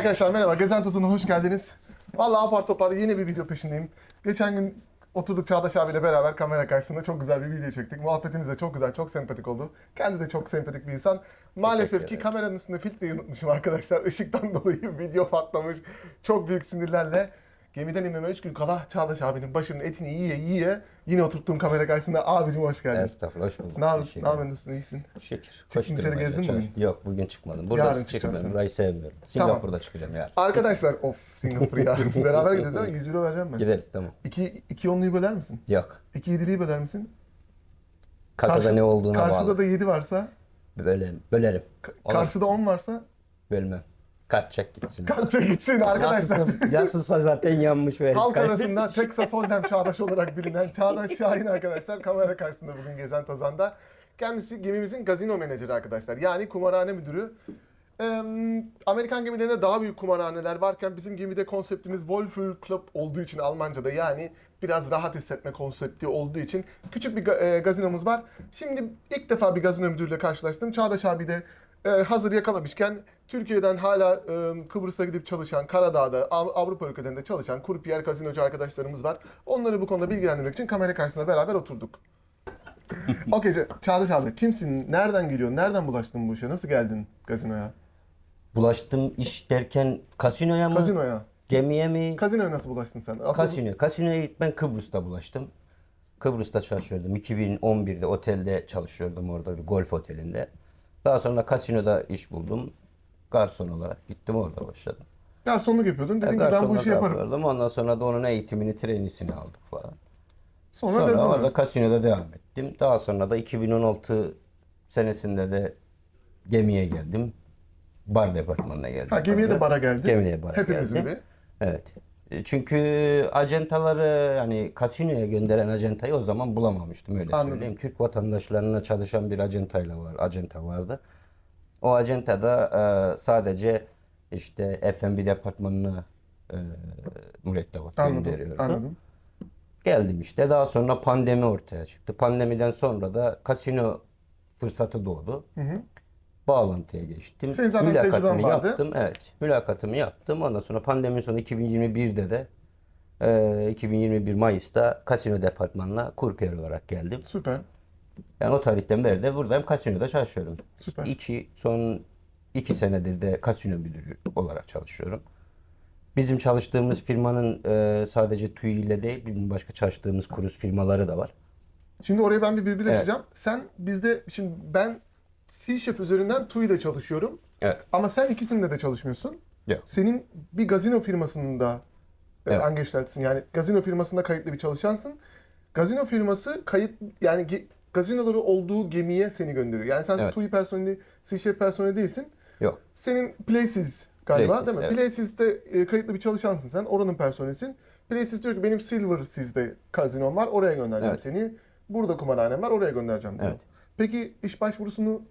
Arkadaşlar merhaba, Gezen Tozu'na hoş geldiniz. Vallahi apar topar yeni bir video peşindeyim. Geçen gün oturduk Çağdaş abiyle beraber kamera karşısında çok güzel bir video çektik. Muhabbetimiz de çok güzel, çok sempatik oldu. Kendi de çok sempatik bir insan. Maalesef ki kameranın üstünde filtreyi unutmuşum arkadaşlar. Işıktan dolayı video patlamış. Çok büyük sinirlerle. Gemiden inmeme 3 gün kala Çağdaş abinin başının etini yiye yiye yine oturttuğum kamera karşısında abicim hoş geldin. Estağfurullah hoş bulduk. Ne yapıyorsun? Ne yapıyorsun? Nasılsın? İyisin? Şükür. Çıktın dışarı gezdin mi? Yok bugün çıkmadım. Burada Yarın çıkacaksın. Burayı sevmiyorum. Singapur'da çıkacağım yarın. Arkadaşlar of Singapur ya. Beraber gidiyoruz değil mi? 100 euro vereceğim ben. Gideriz tamam. İki, iki onluyu böler misin? Yok. İki yediliyi böler misin? Kasada Karşı- ne olduğuna Karşıda bağlı. da 7 varsa, Bölerim. Bölerim. ka- karşıda 10 varsa Bölmem. Çek gitsin. karşıya gitsin arkadaşlar. Nasılsa zaten yanmış verir. Halk arasında Texas Hold'em Çağdaş olarak bilinen Çağdaş Şahin arkadaşlar kamera karşısında bugün Gezen Tozan'da. Kendisi gemimizin gazino menajeri arkadaşlar. Yani kumarhane müdürü. Ee, Amerikan gemilerinde daha büyük kumarhaneler varken bizim gemide konseptimiz Wohlfühl Club olduğu için Almanca'da yani biraz rahat hissetme konsepti olduğu için küçük bir ga- e, gazinomuz var. Şimdi ilk defa bir gazino müdürüyle karşılaştım. Çağdaş abi de e, hazır yakalamışken Türkiye'den hala e, Kıbrıs'a gidip çalışan, Karadağ'da, Av- Avrupa ülkelerinde çalışan kurpiyer gazinocu arkadaşlarımız var. Onları bu konuda bilgilendirmek için kamera karşısında beraber oturduk. Okey Çağdaş abi kimsin? Nereden geliyorsun? Nereden bulaştın bu işe? Nasıl geldin gazinoya? Bulaştım iş derken kasinoya mı? Gazinoya. Gemiye mi? Gazinoya nasıl bulaştın sen? Asıl- Kasino. Kasinoya ben Kıbrıs'ta bulaştım. Kıbrıs'ta çalışıyordum. 2011'de otelde çalışıyordum orada bir golf otelinde. Daha sonra kasinoda iş buldum. Garson olarak gittim orada başladım. Garsonluk yapıyordun. Dedin ki ben bu Garsonluk işi yaparım. yapıyordum. Ondan sonra da onun eğitimini, trainisini aldık falan. Sonra, Sonra gazino. orada kasinoda devam ettim. Daha sonra da 2016 senesinde de gemiye geldim. Bar departmanına geldim. Ha, gemiye de bara geldin. Gemiye bara Hepimizin geldim. bir. Evet. E, Çünkü acentaları yani kasinoya gönderen acentayı o zaman bulamamıştım öyle Anladım. söyleyeyim. Türk vatandaşlarına çalışan bir acentayla var, acenta vardı. O acentada e, sadece işte F&B departmanına e, mürettebat Anladım. gönderiyordu. Anladım. Geldim işte. Daha sonra pandemi ortaya çıktı. Pandemiden sonra da kasino fırsatı doğdu. Bağlantıya geçtim. Senin zaten Mülakatımı vardı. yaptım. Evet. Mülakatımı yaptım. Ondan sonra pandeminin sonu 2021'de de e, 2021 Mayıs'ta kasino departmanına kurpiyer olarak geldim. Süper. Yani o tarihten beri de buradayım. Kasinoda çalışıyorum. Süper. İki, son iki senedir de kasino müdürü olarak çalışıyorum. Bizim çalıştığımız firmanın e, sadece TÜİ ile değil, başka çalıştığımız kuruz firmaları da var. Şimdi oraya ben bir virgüleşeceğim. Sen bizde şimdi ben C Chef üzerinden TUI'de çalışıyorum. Evet. Ama sen ikisinde de çalışmıyorsun. Yok. Senin bir gazino firmasında e, Evet. angestelltsin. Yani gazino firmasında kayıtlı bir çalışansın. Gazino firması kayıt yani ge- gazinoları olduğu gemiye seni gönderiyor. Yani sen Evet. TUI personeli, C Chef personeli değilsin. Yok. Senin Places galiba Places, değil mi? evet. Places'te e, kayıtlı bir çalışansın sen. Oranın personelisin. Places diyor ki benim Silver Seas'de kazinom var. Oraya göndereceğim Evet. seni. Burada kumarhanem var. Oraya göndereceğim diyor. Evet. Peki iş başvurusunu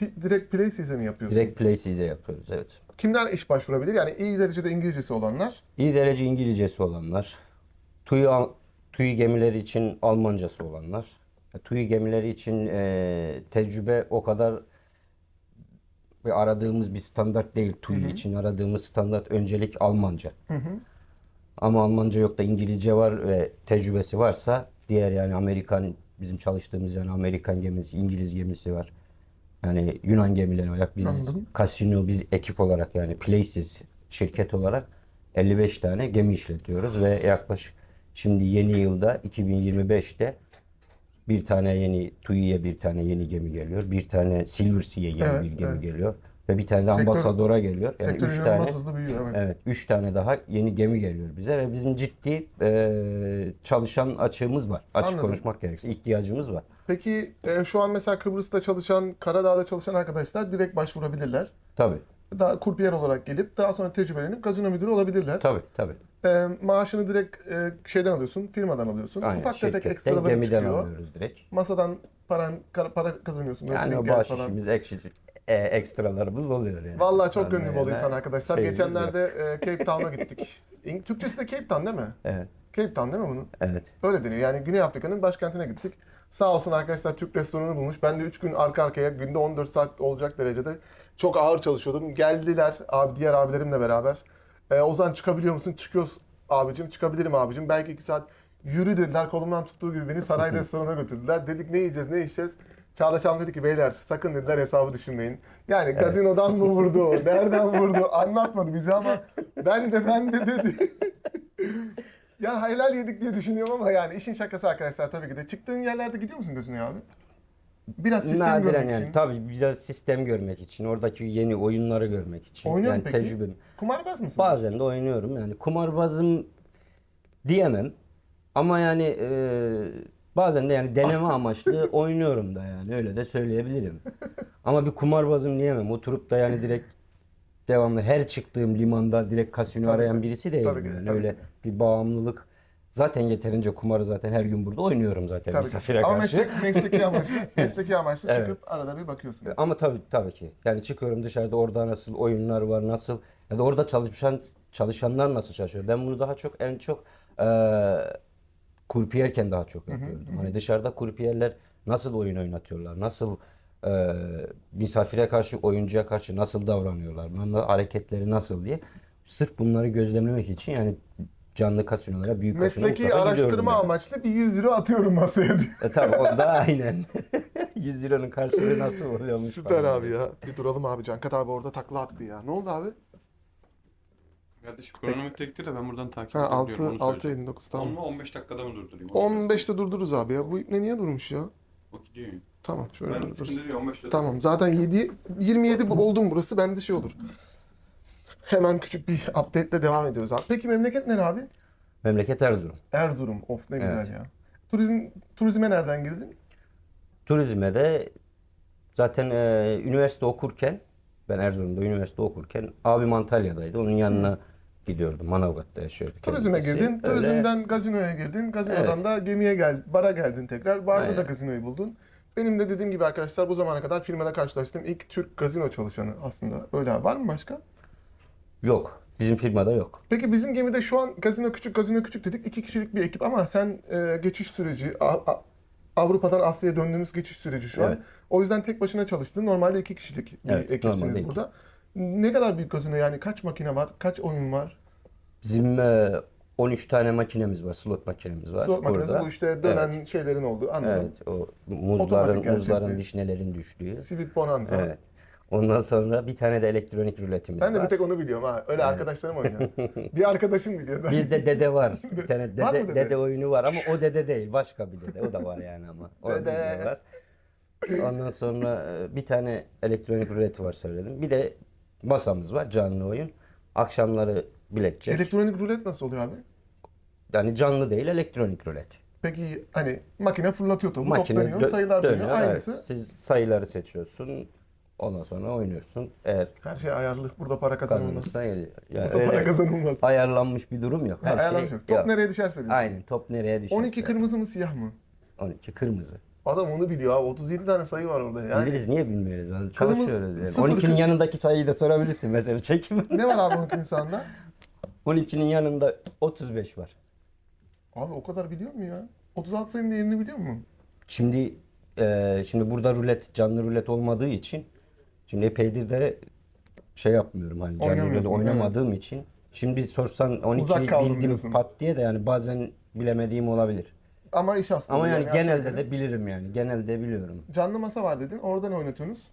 pi- direkt Places'e mi yapıyorsun? Direkt Places'e yapıyoruz. Evet. Kimler iş başvurabilir? Yani iyi derecede İngilizcesi olanlar. İyi derece İngilizcesi olanlar, TÜİ, Al- TÜİ gemileri için Almancası olanlar, e, TÜİ gemileri için e, tecrübe o kadar bir aradığımız bir standart değil. TÜİ için aradığımız standart öncelik Almanca. Ama Almanca yok da İngilizce var ve tecrübesi varsa diğer yani Amerikan bizim çalıştığımız yani Amerikan gemisi, İngiliz gemisi var. Yani Yunan gemileri var. Biz Anladım. Casino biz ekip olarak yani Places şirket olarak 55 tane gemi işletiyoruz ve yaklaşık şimdi yeni yılda 2025'te bir tane yeni TUI'ye bir tane yeni gemi geliyor. Bir tane Silver Sea'ye yeni Evet, bir gemi evet. geliyor. Ve bir tane de Sektör- ambasadora geliyor. Yani Sektör üç inanılmaz tane hızlı büyüyor. Evet. Evet, 3 tane daha yeni gemi geliyor bize ve bizim ciddi e, çalışan açığımız var. Açık Anladım. konuşmak gerekirse ihtiyacımız var. Peki e, şu an mesela Kıbrıs'ta çalışan, Karadağ'da çalışan arkadaşlar direkt başvurabilirler. Tabii, Daha kurpiyer olarak gelip daha sonra tecrübelenip gazino müdürü olabilirler. tabii, tabii. E, maaşını direkt e, şeyden alıyorsun, firmadan alıyorsun. Aynen. Ufak tefek Şirketten, ekstraları gemiden çıkıyor. alıyoruz direkt. Masadan paran, kar- para kazanıyorsun. böyle Yani o trinket bahşişimiz, ekşi, e, ekstralarımız oluyor yani. Vallahi çok Yani gönlüm oluyor öyle insan arkadaşlar. şeyimiz Geçenlerde e, Cape Town'a gittik. Türkçesi de Cape Town değil mi? Evet, Cape Town değil mi bunun? evet. Öyle deniyor. Yani Güney Afrika'nın başkentine gittik. Sağ olsun arkadaşlar Türk restoranı bulmuş. Ben de 3 gün arka arkaya günde 14 saat olacak derecede çok ağır çalışıyordum. Geldiler abi diğer abilerimle beraber. Ee, Ozan çıkabiliyor musun? Çıkıyoruz abicim. Çıkabilirim abicim. Belki 2 saat yürü dediler. Kolumdan tuttuğu gibi beni saray restoranına götürdüler. Dedik ne yiyeceğiz ne içeceğiz? Çağdaş abi dedi ki beyler sakın dediler hesabı düşünmeyin. Yani gazinodan mı vurdu, nereden vurdu anlatmadı bize ama ben de ben de dedi. ya helal yedik diye düşünüyorum ama yani işin şakası arkadaşlar tabii ki de. Çıktığın yerlerde gidiyor musun gazinoya abi? Biraz sistem Nadiren görmek yani için. tabii biraz sistem görmek için, oradaki yeni oyunları görmek için. Oynuyor yani peki? tecrübem. Kumarbaz mısın? Bazen de oynuyorum yani kumarbazım diyemem ama yani e, bazen de yani deneme amaçlı oynuyorum da yani öyle de söyleyebilirim. Ama bir kumarbazım diyemem. Oturup da yani direkt devamlı her çıktığım limanda direkt kasino Tabii arayan ki. birisi değilim Tabii ki, yani. tabii Öyle ki. bir bağımlılık. Zaten yeterince kumarı zaten her gün burada oynuyorum zaten Tabii ki. misafire Ama karşı. meslek, mesleki amaçlı, mesleki amaçlı Evet. çıkıp arada bir bakıyorsun. Ama tabii tabii ki. Yani çıkıyorum dışarıda orada nasıl oyunlar var nasıl ya da orada çalışan çalışanlar nasıl çalışıyor. Ben bunu daha çok en çok eee kurpiyerken daha çok yapıyordum. Hani dışarıda kurpiyerler nasıl oyun oynatıyorlar, nasıl eee, misafire karşı, oyuncuya karşı nasıl davranıyorlar, hareketleri nasıl diye. Sırf bunları gözlemlemek için yani canlı kasinolara, büyük Mesleki araştırma yani. amaçlı bir 100 euro atıyorum masaya diyor. E tabii onda aynen. 100 liranın karşılığı nasıl oluyormuş Süper falan. abi ya. Bir duralım abi. Cankat abi orada takla attı ya. Ne oldu abi? Kardeşim kronomik tektir de ben buradan takip Ha edebiliyorum. 6 onu 6 söyleyeceğim. 59 10 tamam. mu 15 dakikada mı durdurayım? Onu 15'te durdururuz abi ya. Bu ne niye durmuş ya? Bak gidiyor. Tamam şöyle Ben durdururuz. sıkıntı değil 15 dakika. Tamam zaten 7 27 bu- oldum burası bende şey olur. Hemen küçük bir update ile devam ediyoruz abi. Peki memleket nere abi? Memleket Erzurum. Erzurum. Of ne güzel Evet. ya. Turizm turizme nereden girdin? Turizme de zaten e, üniversite okurken ben Erzurum'da üniversite okurken abim Antalya'daydı. Onun yanına gidiyordum. Manavgat'ta yaşıyordu. Turizme kendisi. girdin. Öyle- Turizmden gazinoya girdin. Gazinodan Evet. da gemiye gel, bara geldin tekrar. Barda da Aynen. gazinoyu buldun. Benim de dediğim gibi arkadaşlar bu zamana kadar firmada karşılaştığım ilk Türk gazino çalışanı aslında. Öyle. Var mı başka? Yok. Bizim firmada yok. Peki bizim gemide şu an gazino küçük, gazino küçük dedik. iki kişilik bir ekip ama sen e, geçiş süreci, A- A- Avrupa'dan Asya'ya döndüğünüz geçiş süreci şu an. Evet. O yüzden tek başına çalıştın. Normalde iki kişilik bir Evet, ekipsiniz normalde iki. Ne kadar büyük gazino yani? Kaç makine var? Kaç oyun var? Bizim e, 13 tane makinemiz var. Slot makinemiz var. Slot makinesi burada. bu işte dönen Evet. şeylerin olduğu anladım. Evet. O Otomatik muzların, muzların, vişnelerin düştüğü. Sweet Bonanza. Evet. Ondan sonra bir tane de elektronik ruletimiz Ben de var. bir tek onu biliyorum ha. Öyle arkadaşlarım oynuyor. bir arkadaşım biliyor. Ben... Bizde dede var. Bir tane Var dede, mı dede? dede? oyunu var ama o dede değil. Başka bir dede. O da var yani ama. O Dede. bizde var. Ondan sonra e, bir tane elektronik ruleti var söyledim. Bir de masamız var canlı oyun. Akşamları blackjack. Elektronik rulet nasıl oluyor abi? yani canlı değil elektronik rulet. Peki hani makine fırlatıyor topu, top Makine dönüyor, dö- sayılar dönüyor. evet. Aynısı. Siz sayıları seçiyorsun. Ondan sonra oynuyorsun. Eğer Her şey ayarlı. Burada para kazanılmaz. yani Burada para kazanılmaz. ayarlanmış bir durum yok. Her ayarlamış şey yok. Top yok. nereye düşerse diyorsun. Aynen top nereye düşerse. 12 kırmızı mı siyah mı? 12 kırmızı. Adam onu biliyor abi. 37 tane sayı var orada. Yani Biliriz niye bilmiyoruz? Yani çalışıyoruz yani. sıfır 12'nin kırmızı- yanındaki sayıyı da sorabilirsin mesela çekim. ne var abi 12 insanda? 12'nin yanında 35 var. Abi o kadar biliyor mu ya? 36 sayının değerini biliyor mu? Şimdi e, şimdi burada rulet canlı rulet olmadığı için şimdi epeydir de şey yapmıyorum hani canlı rulet oynamadığım için. Şimdi sorsan 12 Uzak kaldım bildim diyorsun. pat diye de yani bazen bilemediğim olabilir. Ama iş aslında. Ama yani genelde yukarı. de bilirim yani. Genelde biliyorum. Canlı masa var dedin. Orada ne oynatıyorsunuz?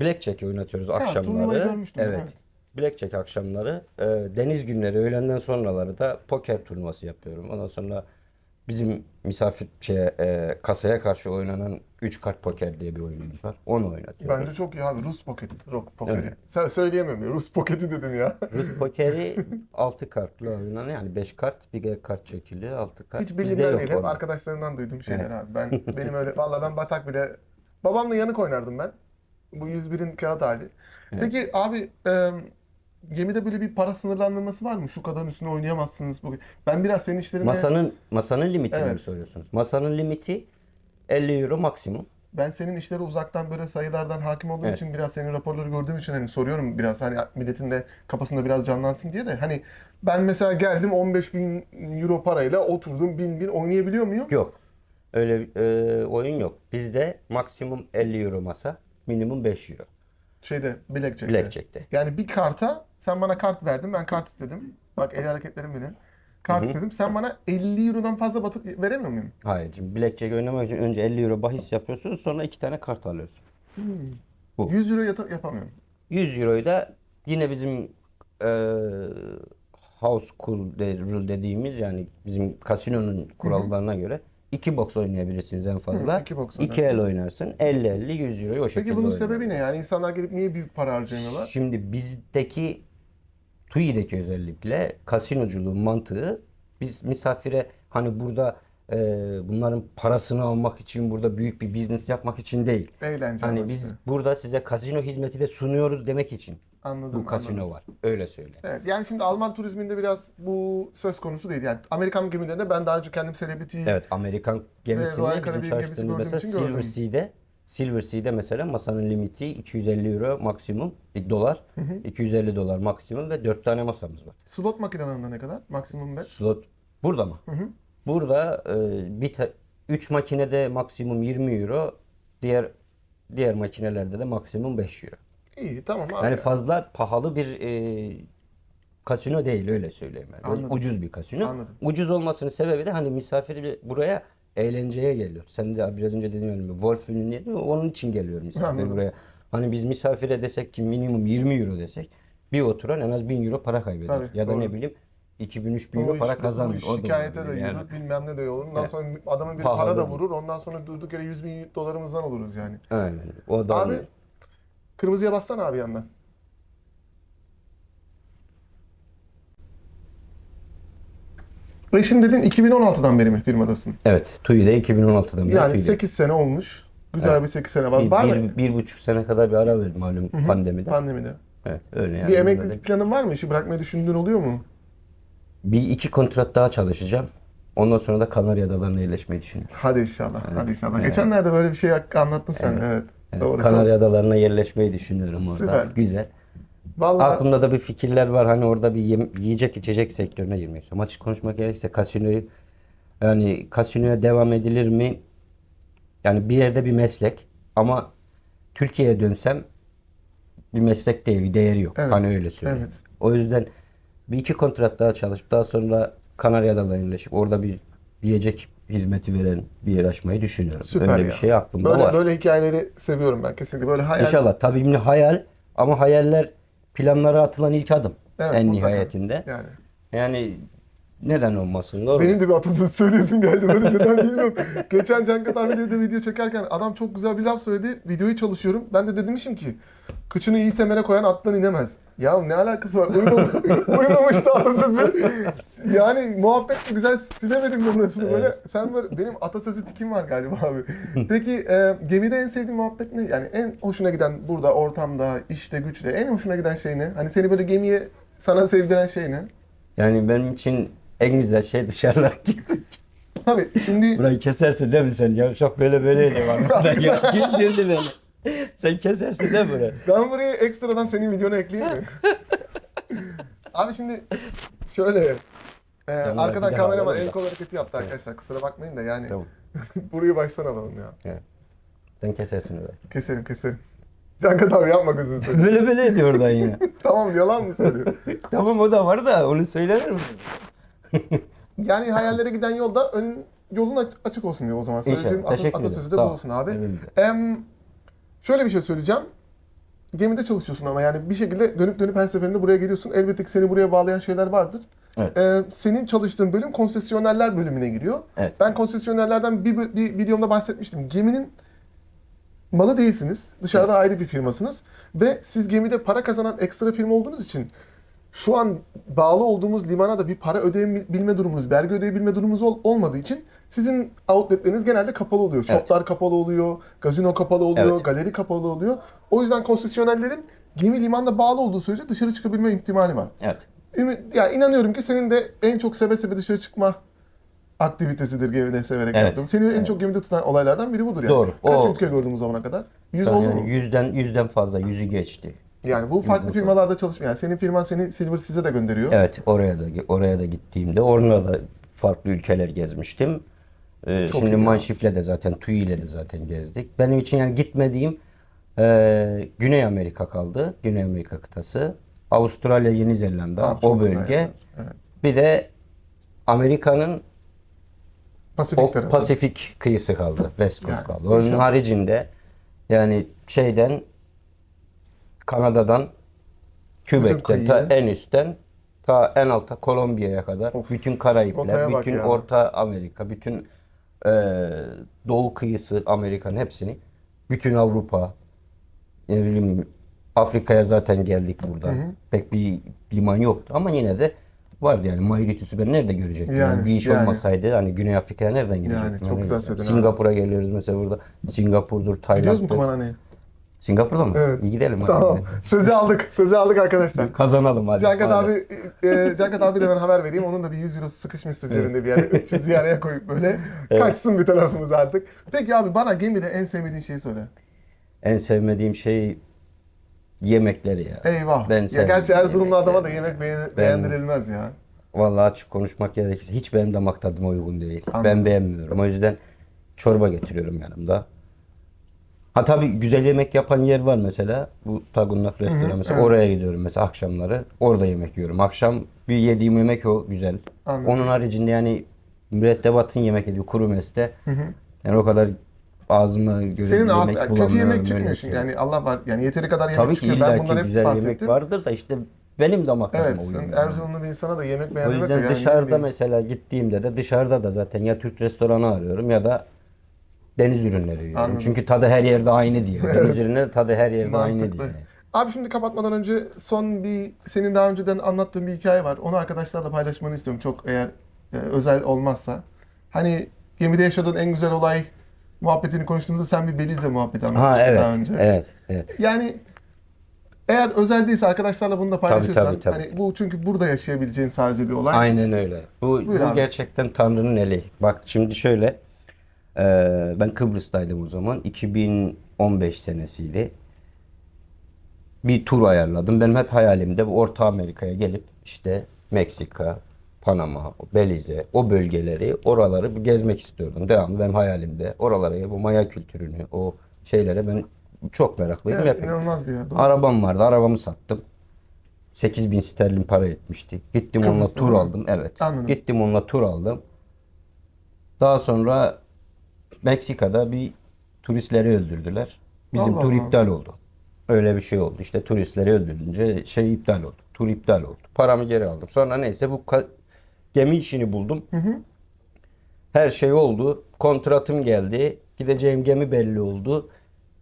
Blackjack oynatıyoruz turnuvayı akşamları. görmüştüm, Evet. evet. Blackjack akşamları. e, deniz günleri öğlenden sonraları da poker turnuvası yapıyorum. Ondan sonra bizim misafir şeye, e, kasaya karşı oynanan 3 kart poker diye bir oyunumuz var. Onu oynatıyoruz. Bence çok iyi abi. Rus poketi. Rock pokeri. Evet. Sen söyleyemiyorum ya. Rus poketi dedim ya. Rus pokeri 6 kartlı oynanan yani 5 kart bir de kart çekili 6 kart. Hiç Bizde bildiğimden yok değil. Hep onlar. arkadaşlarımdan duyduğum şeyler Evet. abi. Ben benim öyle valla ben batak bile babamla yanık oynardım ben. Bu 101'in kağıt hali. Peki abi e, gemide böyle bir para sınırlandırması var mı? Şu kadarın üstüne oynayamazsınız bugün. Ben biraz senin işlerine Masanın masanın limitini Evet. mi soruyorsunuz? Masanın limiti 50 euro maksimum. ben senin işlere uzaktan böyle sayılardan hakim olduğum Evet. için biraz senin raporları gördüğüm için hani soruyorum biraz hani milletin de kafasında biraz canlansın diye de hani ben mesela geldim 15 bin euro parayla oturdum bin bin oynayabiliyor muyum? Yok. Öyle e, oyun yok. Bizde maksimum 50 euro masa, minimum 5 euro. Şeyde Blackjack'te. Blackjack'te. Yani bir karta sen bana kart verdin ben kart istedim. Bak el hareketlerim bile. Kart istedim. Sen bana 50 Euro'dan fazla batıp veremiyor muyum? Hayır. Şimdi Blackjack oynamak için önce 50 euro bahis yapıyorsunuz sonra iki tane kart alıyorsun. Bu. 100 Euro yata- yapamıyorum. 100 euroyu da yine bizim e, house cool de, rule dediğimiz yani bizim kasinonun kurallarına göre iki box oynayabilirsiniz en fazla. Hı, iki box İki el oynarsın. 50 50 100 euroyu o şekilde Peki bunun sebebi ne? Yani insanlar gelip niye büyük para harcamıyorlar? Şimdi bizdeki TUI'deki özellikle kasinoculuğun mantığı biz misafire hani burada e, bunların parasını almak için burada büyük bir business yapmak için değil. Eğlence Hani amaçlı. biz burada size kasino hizmeti de sunuyoruz demek için Anladım. bu kasino anladım. var. Öyle söyle. Evet yani şimdi Alman turizminde biraz bu söz konusu değil. Yani Amerikan gemilerinde ben daha önce kendim Celebrity Evet Amerikan Royal gemisinde Caribbean bizim gemisi çalıştığımız gördüğüm mesela için Silver gördüm. Sea'de Silver Sea'de mesela masanın limiti 250 euro maksimum e, dolar. 250 dolar maksimum ve 4 tane masamız var. slot makinelerinde ne kadar? Maksimum bet. Slot burada mı? Burada e, bir 3 makinede maksimum 20 euro, diğer diğer makinelerde de maksimum 5 euro. İyi tamam abi. Yani fazla pahalı bir e, kasino değil öyle söyleyeyim ben. Anladım. Ucuz bir kasino. Anladım. Ucuz olmasının sebebi de hani misafir buraya eğlenceye geliyor. Sen de biraz önce dediğin gibi Wolf yedin, onun için geliyor misafir Anladım. buraya. Hani biz misafire desek ki minimum 20 euro desek bir oturan en az 1000 euro para kaybeder. Tabii, ya da doğru. ne bileyim 2000-3000 O euro para işte, kazanır. o şikayete de olabilir yürür, yani. bilmem ne de olur. Ondan Evet. sonra adamın bir Pahalı para da vurur. Ondan sonra durduk yere 100 bin dolarımızdan oluruz yani. Aynen. O da Abi kırmızıya bassana abi yandan. Ve şimdi dedin 2016'dan beri mi firmadasın? Evet. TUI'de 2016'dan beri Yani TUI'de. 8 sene olmuş. Güzel bir 8 sene var. bir, var bir, mı? bir buçuk sene kadar bir ara verdim malum pandemide. Pandemide. evet, öyle yani. Bir emeklilik planın var mı? İşi bırakmayı düşündüğün oluyor mu? Bir iki kontrat daha çalışacağım. Ondan sonra da Kanarya Adaları'na yerleşmeyi düşünüyorum. Hadi inşallah. Hadi inşallah. Geçenlerde böyle bir şey anlattın sen. Evet. Evet, Doğru. Kanarya Adaları'na yerleşmeyi düşünüyorum orada. Süper. Güzel. Vallahi Aklımda da bir fikirler var. Hani orada bir yem- yiyecek içecek sektörüne girmek istiyorum. Açık konuşmak gerekirse kasinoyu yani kasinoya devam edilir mi? Yani bir yerde bir meslek ama Türkiye'ye dönsem bir meslek değil, bir değeri yok. Evet, Hani öyle söyleyeyim. evet. O yüzden bir iki kontrat daha çalışıp daha sonra Kanarya Adaları'na yerleşip orada bir yiyecek hizmeti veren bir yer açmayı düşünüyorum. süper öyle ya. bir şey aklımda böyle, var. Böyle hikayeleri seviyorum ben kesinlikle. Böyle hayal. İnşallah. Tabii hayal ama hayaller planlara atılan ilk adım Evet, en mutlaka. nihayetinde. Yani. Yani neden olmasın? Doğru. Benim de bir atasözü söyleyesim geldi böyle neden bilmiyorum. Geçen Cenk abiyle de video çekerken adam çok güzel bir laf söyledi. Videoyu çalışıyorum. Ben de demişim ki kıçını iyi semere koyan attan inemez. Ya ne alakası var? Uymam, uymamıştı atasözü. Yani muhabbet güzel silemedim burasını böyle. Sen böyle benim atasözü tikim var galiba abi. Peki e, gemide en sevdiğin muhabbet ne? Yani en hoşuna giden burada ortamda, işte güçle en hoşuna giden şey ne? Hani seni böyle gemiye sana sevdiren şey ne? Yani benim için en güzel şey dışarıda gitmek. Tabii şimdi Burayı kesersin değil mi sen? Ya çok böyle böyleydi bana. ya güldürdü beni. Sen kesersin değil mi burayı? Ben buraya ekstradan senin videonu ekleyeyim mi? Abi şimdi şöyle e, Tamam, arkadan bir daha kameraman alalım el da. kol hareketi yaptı arkadaşlar. Kusura bakmayın da yani Tamam. burayı baştan alalım ya. Evet. Sen kesersin orayı. Keserim keserim. Cankat abi yapma gözünü seveyim. Böyle böyle diyor oradan ya. tamam yalan mı söylüyor? tamam o da var da onu söyler mi? Yani hayallere giden yolda ön yolun aç- açık olsun diyor o zaman. Söyleyeceğim ederim. atasözü de bu olsun abi. Em, şöyle bir şey söyleyeceğim. Gemide çalışıyorsun ama yani bir şekilde dönüp dönüp her seferinde buraya geliyorsun. Elbette ki seni buraya bağlayan şeyler vardır. Evet. Ee, senin çalıştığın bölüm konsesyonerler bölümüne giriyor. Evet. Ben konsesyonerlerden bir, bir videomda bahsetmiştim. Geminin malı değilsiniz. Dışarıdan ayrı bir firmasınız. Ve siz gemide para kazanan ekstra firma olduğunuz için şu an bağlı olduğumuz limana da bir para ödeyebilme durumunuz, vergi ödeyebilme durumunuz ol- olmadığı için sizin outletleriniz genelde kapalı oluyor. Evet. Shoplar kapalı oluyor, gazino kapalı oluyor, Evet. galeri kapalı oluyor. O yüzden konsesyonerlerin gemi limanda bağlı olduğu sürece dışarı çıkabilme ihtimali var. Evet. Ümit, ya inanıyorum ki senin de en çok seve seve dışarı çıkma aktivitesidir gemide severek Evet. yaptığın. Seni en çok gemide tutan olaylardan biri budur yani. Doğru. Kaç O- ülke gördün bu zamana kadar? Yüz Ben oldu yani mu? yüzden yüzden fazla yüzü geçti. Yani bu farklı oldu. firmalarda çalışmıyor. Yani senin firman seni Silver size de gönderiyor. Evet oraya da oraya da gittiğimde orada da farklı ülkeler gezmiştim. Ee, Çok şimdi iyi ya. Manşif'le de zaten TUI ile de zaten gezdik. Benim için yani gitmediğim e, Güney Amerika kaldı. Güney Amerika kıtası. Avustralya, Yeni Zelanda çok o güzel bölge. yerler. Evet. Bir de Amerika'nın Pasifik o tarafı. Pasifik kıyısı kaldı. West Coast Yani kaldı. Onun inşallah. haricinde yani şeyden Kanada'dan Quebec'ten ta en üstten ta en alta Kolombiya'ya kadar Of. bütün Karayipler, bütün ya. Orta Amerika, bütün eee, Doğu kıyısı Amerika'nın hepsini, bütün Avrupa, ne bileyim Afrika'ya zaten geldik buradan. Pek bir liman yoktu ama yine de vardı yani Mauritius'u ben nerede görecektim? Yani, Yani, bir iş yani. olmasaydı hani Güney Afrika'ya nereden gidecektim? çok güzel Yani söyledin abi. Singapur'a geliyoruz mesela burada. Singapur'dur, Biliyoruz mu Tayland'dır. Singapur'da mı? Evet. İyi gidelim hadi. Tamam. Sözü aldık. Sözü aldık arkadaşlar. Kazanalım hadi. Cankat Hadi. abi, e, Cankat abi de ben haber vereyim. Onun da bir 100 eurosu sıkışmıştı cebinde bir yere. 300 bir araya koyup böyle kaçsın bir tarafımız artık. Peki abi bana gemide en sevmediğin şeyi söyle. En sevmediğim şey yemekleri ya. Eyvah. Ben ya sevmiyorum gerçi Erzurumlu adama da yemek beğen- beğendirilmez ya. Vallahi açık konuşmak gerekirse hiç benim damak tadıma uygun değil. Anladım. Ben beğenmiyorum. O yüzden çorba getiriyorum yanımda. Ha tabii güzel yemek yapan yer var mesela. Bu Tagunnak restoran mesela. evet. Oraya gidiyorum mesela akşamları. Orada yemek yiyorum. Akşam bir yediğim yemek o güzel. Anladım. Onun haricinde yani mürettebatın yemek yediği kuru meste. Yani o kadar ağzıma göre Senin bir ağız, yemek kötü yemek çıkmıyor şimdi. Yani Allah var. Yani yeteri kadar yemek Tabii ki çıkıyor. Ben illaki bundan hep güzel bahsettim. yemek vardır da işte benim damak tadıma Evet, uymuyor. sen yani. Erzurumlu bir insana da yemek O beğendirmek de yüzden yani dışarıda mesela gittiğimde de dışarıda da zaten ya Türk restoranı arıyorum ya da deniz ürünleri yiyorum. Anladım. Çünkü tadı her yerde aynı diyor. Deniz ürünleri tadı her yerde aynı Mantıklı. diyor. Abi şimdi kapatmadan önce son bir senin daha önceden anlattığın bir hikaye var. Onu arkadaşlarla paylaşmanı istiyorum. Çok eğer e, özel olmazsa. Hani gemide yaşadığın en güzel olay muhabbetini konuştuğumuzda sen bir Belize muhabbeti Ha anlatmıştın evet. daha önce. Evet. Evet. Yani eğer özel değilse arkadaşlarla bunu da paylaşırsan tabii, tabii. hani bu çünkü burada yaşayabileceğin sadece bir olay. Aynen öyle. Bu, Buyur bu abi. gerçekten Tanrı'nın eli. Bak şimdi şöyle. Eee, ben Kıbrıs'taydım o zaman. 2015 senesiydi. Bir tur ayarladım. Benim hep hayalimde bu Orta Amerika'ya gelip işte Meksika, Panama, Belize, o bölgeleri, oraları bir gezmek istiyordum. Devamlı benim hayalimde. Oralara bu Maya kültürünü, o şeylere ben çok meraklıydım. Evet, Hep inanılmaz bir yer. Doğru. Arabam vardı. Arabamı sattım. 8000 bin sterlin para etmişti. Gittim onunla Kıbrıs'ta tur değil mi? aldım. Evet. Anladım. Gittim onunla tur aldım. Daha sonra Meksika'da bir turistleri öldürdüler. Bizim Allah tur Allah. iptal oldu. Öyle bir şey oldu. İşte turistleri öldürünce şey iptal oldu. Tur iptal oldu. Paramı geri aldım. Sonra neyse bu gemi işini buldum. Her şey oldu. Kontratım geldi. Gideceğim gemi belli oldu.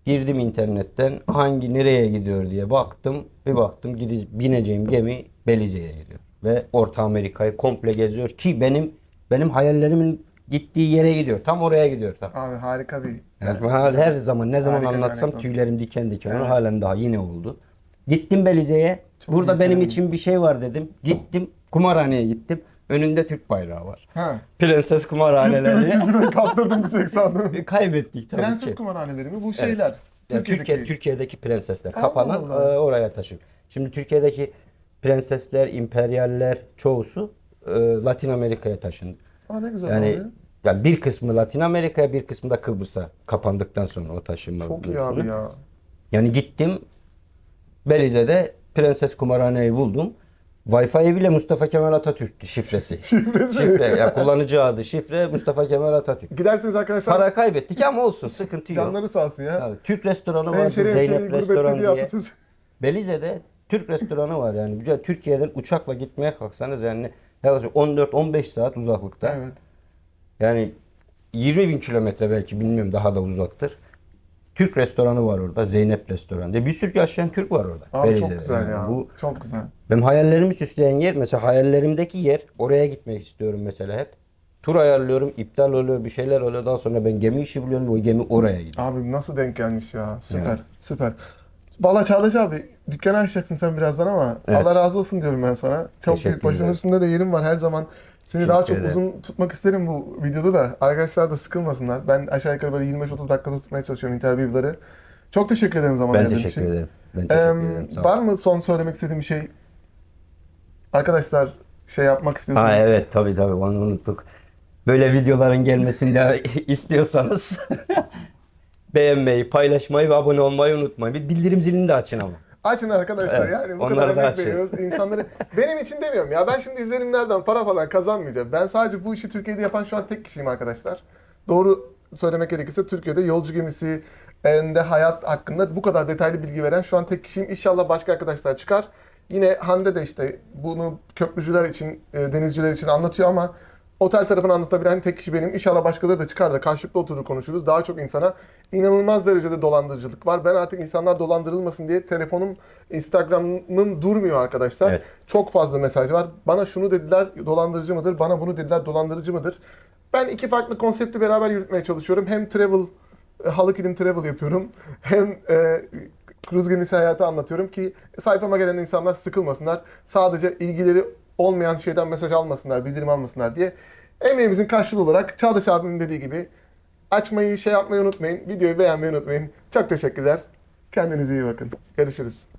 Girdim internetten hangi nereye gidiyor diye baktım. Bir baktım gide- bineceğim gemi Belize'ye gidiyor. Ve Orta Amerika'yı komple geziyor ki benim benim hayallerimin gittiği yere gidiyor. Tam oraya gidiyor tam. Abi harika bir Yani ben her- zaman ne zaman Harika anlatsam tüylerim diken diken olur. Evet. Halen daha yine oldu. Gittim Belize'ye. Burada benim için bir şey var dedim. Gittim kumarhaneye gittim. Önünde Türk bayrağı var. Ha. Prenses kumarhaneleri. 300 lirayı kaptırdım diyecek sandım. Kaybettik tabii Prenses ki. kumarhaneleri mi? Bu şeyler. Ya Türkiye'deki. Türkiye, Türkiye'deki prensesler Allah kapanan Allah. e, oraya taşın. Şimdi Türkiye'deki prensesler, imperyaller çoğusu e, Latin Amerika'ya taşındı. Aa ne güzel Yani abi. Yani bir kısmı Latin Amerika'ya, bir kısmı da Kıbrıs'a kapandıktan sonra o taşınma. Çok iyi abi ya. Yani gittim Belize'de Prenses Kumarhane'yi buldum. Wi-Fi bile Mustafa Kemal Atatürk'tü şifresi. Şifresi. Şifre, ya kullanıcı adı şifre Mustafa Kemal Atatürk. Giderseniz arkadaşlar Para kaybettik ama olsun sıkıntı yok. canları sağ olsun ya. Abi, Türk restoranı hemşeri Zeynep restoran diye diye. Belize'de Türk restoranı var yani. Türkiye'den uçakla gitmeye kalksanız yani yaklaşık 14-15 saat uzaklıkta. Evet. Yani 20 bin kilometre belki bilmiyorum daha da uzaktır. Türk restoranı var orada. Zeynep restoranı diye. Bir sürü yaşayan Türk var orada. Abi Belize'de. çok güzel ya. Bu Çok güzel. benim hayallerimi süsleyen yer mesela hayallerimdeki yer oraya gitmek istiyorum mesela hep. Tur ayarlıyorum, iptal oluyor, bir şeyler oluyor. Daha sonra ben gemi işi buluyorum, o gemi oraya gidiyor. Abi nasıl denk gelmiş ya. Süper. Evet. Süper. Valla Çağdaş abi dükkanı açacaksın sen birazdan ama Evet. Allah razı olsun diyorum ben sana. Çok büyük başımın üstünde de yerim var her zaman. Seni daha çok uzun tutmak isterim bu videoda da. Arkadaşlar da sıkılmasınlar. Ben aşağı yukarı böyle 25-30 dakikada tutmaya çalışıyorum interview'ları. Çok teşekkür ederim zaman Ben ayırdığın teşekkür için. ederim. Ben teşekkür ederim. Sağ ol. var mı son söylemek istediğin bir şey? Arkadaşlar şey yapmak istiyorsunuz. Ha evet tabii tabii onu unuttuk. böyle videoların gelmesini de istiyorsanız beğenmeyi, paylaşmayı ve abone olmayı unutmayın. Bir bildirim zilini de açın ama. Açın arkadaşlar Evet, yani bu kadar da emek açın. veriyoruz. İnsanları benim için demiyorum ya ben şimdi izlenimlerden para falan kazanmayacağım. Ben sadece bu işi Türkiye'de yapan şu an tek kişiyim arkadaşlar. Doğru söylemek gerekirse Türkiye'de yolcu gemisi de hayat hakkında bu kadar detaylı bilgi veren şu an tek kişiyim. İnşallah başka arkadaşlar çıkar. Yine Hande de işte bunu köprücüler için, e, denizciler için anlatıyor ama otel tarafını anlatabilen tek kişi benim. İnşallah başkaları da çıkar da karşılıklı oturur konuşuruz. Daha çok insana inanılmaz derecede dolandırıcılık var. Ben artık insanlar dolandırılmasın diye telefonum, Instagram'ım durmuyor arkadaşlar. Evet. Çok fazla mesaj var. Bana şunu dediler dolandırıcı mıdır? Bana bunu dediler dolandırıcı mıdır? Ben iki farklı konsepti beraber yürütmeye çalışıyorum. Hem travel, e, halı kilim travel yapıyorum. Hem e, kruz gemisi hayatı anlatıyorum ki sayfama gelen insanlar sıkılmasınlar. Sadece ilgileri olmayan şeyden mesaj almasınlar, bildirim almasınlar diye. Emeğimizin karşılığı olarak Çağdaş abimin dediği gibi açmayı, şey yapmayı unutmayın. Videoyu beğenmeyi unutmayın. Çok teşekkürler. Kendinize iyi bakın. Görüşürüz.